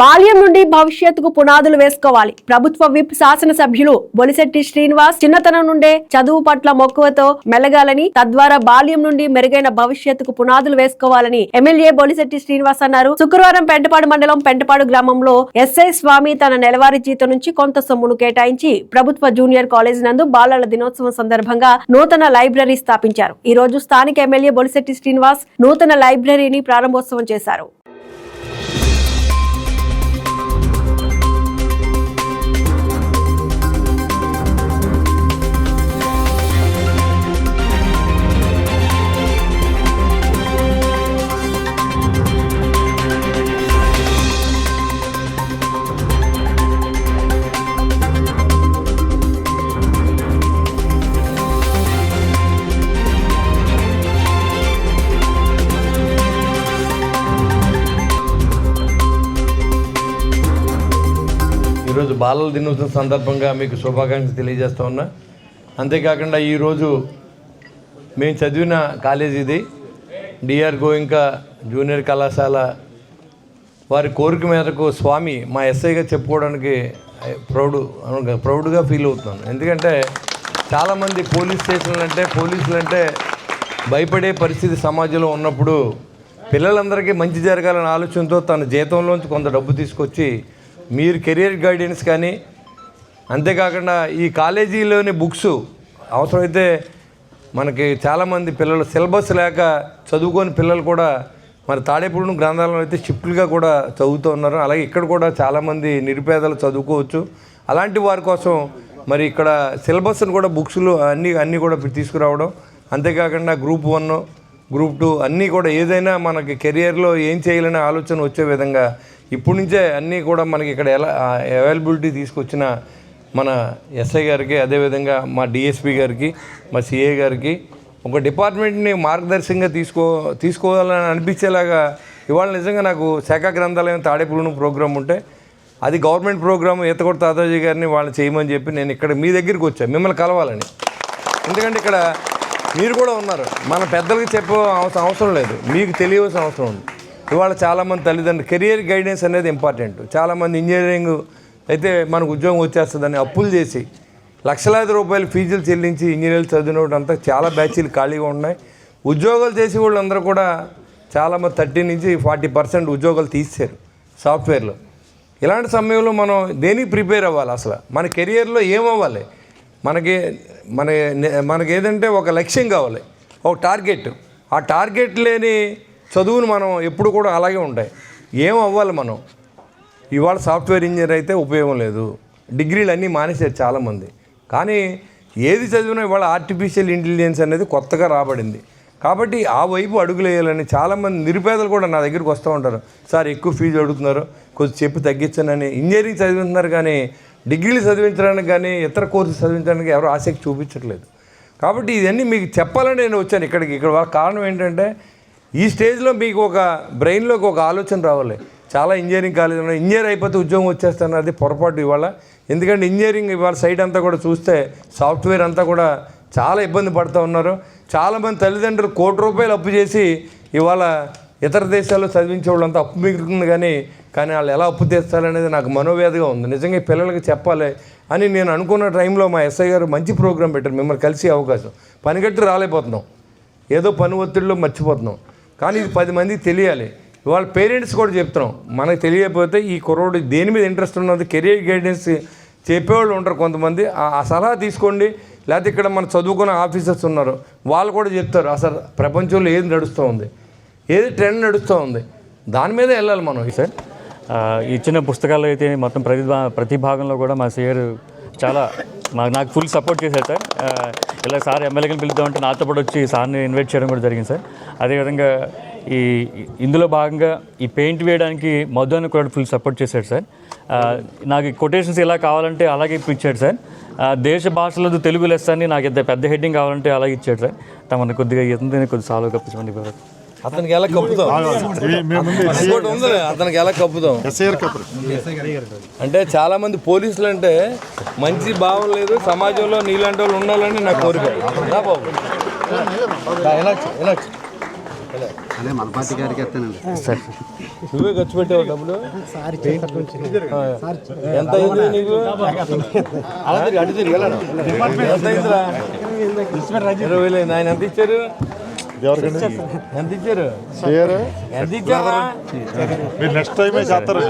బాల్యం నుండి భవిష్యత్తుకు పునాదులు వేసుకోవాలి. ప్రభుత్వ విప్ శాసనసభ్యులు బొలిశెట్టి శ్రీనివాస్ చిన్నతనం నుండే చదువు పట్ల మక్కువతో మెలగాలని తద్వారా బాల్యం నుండి మెరుగైన భవిష్యత్తుకు పునాదులు వేసుకోవాలని ఎమ్మెల్యే బొలిశెట్టి శ్రీనివాస్ అన్నారు. శుక్రవారం పెంటపాడు మండలం పెంటపాడు గ్రామంలో ఎస్ఐ స్వామి తన నెలవారీ జీతం నుంచి కొంత సొమ్మును కేటాయించి ప్రభుత్వ జూనియర్ కాలేజ్ నందు బాలల దినోత్సవం సందర్భంగా నూతన లైబ్రరీ స్థాపించారు. ఈ రోజు స్థానిక ఎమ్మెల్యే బొలిశెట్టి శ్రీనివాస్ నూతన లైబ్రరీని ప్రారంభోత్సవం చేశారు. ఈరోజు బాలల దినోత్సవం సందర్భంగా మీకు శుభాకాంక్షలు తెలియజేస్తా ఉన్నా. అంతేకాకుండా ఈరోజు మేము చదివిన కాలేజీ ఇది. డిఆర్ గోయింకా జూనియర్ కళాశాల. వారి కోరిక మేరకు స్వామి మా ఎస్ఐగా చెప్పుకోవడానికి ప్రౌడ్ ప్రౌడ్గా ఫీల్ అవుతున్నాను. ఎందుకంటే చాలామంది పోలీస్ స్టేషన్లు అంటే పోలీసులు అంటే భయపడే పరిస్థితి సమాజంలో ఉన్నప్పుడు పిల్లలందరికీ మంచి జరగాలనే ఆలోచనతో తన జీతంలోంచి కొంత డబ్బు తీసుకొచ్చి మీరు కెరియర్ గైడెన్స్ కానీ అంతేకాకుండా ఈ కాలేజీలోని బుక్స్ అవసరమైతే మనకి చాలామంది పిల్లలు సిలబస్ లేక చదువుకోని పిల్లలు కూడా మరి తాడేపూడి గ్రంథాలయం అయితే షిఫ్ట్లుగా కూడా చదువుతూ ఉన్నారు. అలాగే ఇక్కడ కూడా చాలామంది నిరుపేదలు చదువుకోవచ్చు. అలాంటి వారి కోసం మరి ఇక్కడ సిలబస్ని కూడా బుక్స్లు అన్నీ అన్నీ కూడా తీసుకురావడం. అంతేకాకుండా గ్రూప్ వన్ గ్రూప్ టూ అన్నీ కూడా ఏదైనా మనకి కెరియర్లో ఏం చేయాలనే ఆలోచన వచ్చే విధంగా ఇప్పటి నుంచే అన్నీ కూడా మనకి ఇక్కడ ఎలా అవైలబిలిటీ తీసుకొచ్చిన మన ఎస్ఐ గారికి అదేవిధంగా మా డిఎస్పి గారికి మా సిఏ గారికి ఒక డిపార్ట్మెంట్ని మార్గదర్శకంగా తీసుకో తీసుకోవాలని అనిపించేలాగా ఇవాళ నిజంగా నాకు శాఖ గ్రంథాలయం తాడేపులను ప్రోగ్రాం ఉంటే అది గవర్నమెంట్ ప్రోగ్రామ్ ఈతకొట్ట తాతాజీ గారిని వాళ్ళని చేయమని చెప్పి నేను ఇక్కడ మీ దగ్గరికి వచ్చాను మిమ్మల్ని కలవాలని. ఎందుకంటే ఇక్కడ మీరు కూడా ఉన్నారు. మన పెద్దలకి చెప్పే అవసరం అవసరం లేదు. మీకు తెలియవలసిన అవసరం ఉంది. ఇవాళ చాలామంది తల్లిదండ్రులు కెరియర్ గైడెన్స్ అనేది ఇంపార్టెంట్. చాలామంది ఇంజనీరింగ్ అయితే మనకు ఉద్యోగం వచ్చేస్తుందని అప్పులు చేసి లక్షలాది రూపాయలు ఫీజులు చెల్లించి ఇంజనీర్లు చదివిన అంతా చాలా బ్యాచీలు ఖాళీగా ఉన్నాయి. ఉద్యోగాలు చేసే వాళ్ళందరూ కూడా చాలామంది థర్టీ నుంచి ఫార్టీ పర్సెంట్ ఉద్యోగాలు తీసారు సాఫ్ట్వేర్లో. ఇలాంటి సమయంలో మనం దేనికి ప్రిపేర్ అవ్వాలి అసలు? మన కెరియర్లో ఏమవ్వాలి? మనకి మన మనకి ఏదంటే ఒక లక్ష్యం కావాలి. ఒక టార్గెట్. ఆ టార్గెట్ లేని చదువును మనం ఎప్పుడు కూడా అలాగే ఉంటాయి. ఏం అవ్వాలి మనం? ఇవాళ సాఫ్ట్వేర్ ఇంజనీర్ అయితే ఉపయోగం లేదు. డిగ్రీలు అన్నీ మానేసారు చాలామంది. కానీ ఏది చదివినా ఇవాళ ఆర్టిఫిషియల్ ఇంటెలిజెన్స్ అనేది కొత్తగా రాబడింది. కాబట్టి ఆ వైపు అడుగులు వేయాలని చాలామంది నిరుపేదలు కూడా నా దగ్గరికి వస్తూ ఉంటారు. సార్ ఎక్కువ ఫీజు అడుగుతున్నారు. కొంచెం చెప్పి తగ్గించానని. ఇంజనీరింగ్ చదివిస్తున్నారు కానీ డిగ్రీలు చదివించడానికి కానీ ఇతర కోర్సులు చదివించడానికి ఎవరు ఆసక్తి చూపించట్లేదు. కాబట్టి ఇవన్నీ మీకు చెప్పాలని నేను వచ్చాను ఇక్కడికి. ఇక్కడ కారణం ఏంటంటే ఈ స్టేజ్లో మీకు ఒక బ్రెయిన్లోకి ఒక ఆలోచన రావాలి. చాలా ఇంజనీరింగ్ కాలేజీలో ఇంజనీర్ అయిపోతే ఉద్యోగం వచ్చేస్తాను అది పొరపాటు ఇవాళ. ఎందుకంటే ఇంజనీరింగ్ ఇవాళ సైట్ అంతా కూడా చూస్తే సాఫ్ట్వేర్ అంతా కూడా చాలా ఇబ్బంది పడుతూ ఉన్నారు. చాలామంది తల్లిదండ్రులు కోటి రూపాయలు అప్పు చేసి ఇవాళ ఇతర దేశాల్లో చదివించే వాళ్ళంతా అప్పు మిగులుతుంది కానీ కానీ వాళ్ళు ఎలా అప్పు తీస్తారనేది నాకు మనోవేదగా ఉంది. నిజంగా పిల్లలకి చెప్పాలి అని నేను అనుకున్న టైంలో మా ఎస్ఐ గారు మంచి ప్రోగ్రాం పెట్టారు. మిమ్మల్ని కలిసే అవకాశం. పని కట్టి రాలేకపోతున్నాం. ఏదో పని ఒత్తిడిలో మర్చిపోతున్నాం. కానీ ఇది పది మందికి తెలియాలి. వాళ్ళ పేరెంట్స్ కూడా చెప్తున్నాం. మనకు తెలియకపోతే ఈ కుర్రోడు దేని మీద ఇంట్రెస్ట్ ఉన్నది? కెరీర్ గైడెన్స్ చెప్పేవాళ్ళు ఉంటారు కొంతమంది. ఆ సలహా తీసుకోండి. లేకపోతే ఇక్కడ మన చదువుకున్న ఆఫీసర్స్ ఉన్నారు. వాళ్ళు కూడా చెప్తారు అసలు ప్రపంచంలో ఏది నడుస్తూ ఉంది? ఏది ట్రెండ్ నడుస్తూ ఉంది? దాని మీద వెళ్ళాలి మనం. సార్ ఇచ్చిన పుస్తకాలు అయితే మొత్తం ప్రతి ప్రతి భాగంలో కూడా మా సార్ చాలా మా నాకు ఫుల్ సపోర్ట్ చేశారు సార్. ఇలా సార్ ఎమ్మెల్యేని పిలుద్దామంటే నాతో పాటు వచ్చి సార్ని ఇన్వైట్ చేయడం కూడా జరిగింది సార్. అదేవిధంగా ఈ ఇందులో భాగంగా ఈ పెయింట్ వేయడానికి మధుని కూడా ఫుల్ సపోర్ట్ చేశాడు సార్. నాకు కొటేషన్స్ ఇలా కావాలంటే అలాగే ఇప్పించాడు సార్. దేశ భాషలో తెలుగు లెస్ అని నాకు ఇంత పెద్ద హెడ్డింగ్ కావాలంటే అలాగే ఇచ్చాడు సార్. తమను కొద్దిగా ఎంత కొద్దిగా సాల్వ్ కప్పించమని అతనికి ఎలా కప్పుతాం? అతనికి ఎలా కప్పుతాం? అంటే చాలా మంది పోలీసులు అంటే మంచి భావం లేదు సమాజంలో నీలాంటి వాళ్ళు ఉండాలని నా కోరిక. నువ్వే ఖర్చు పెట్టేవాళ్ళు డబ్బులు? ఎంత ఇరవై నీకు ఆయన ఎంత ఇచ్చారు? ఎవరికండి మీరు నెక్స్ట్ టైమే చేస్తారు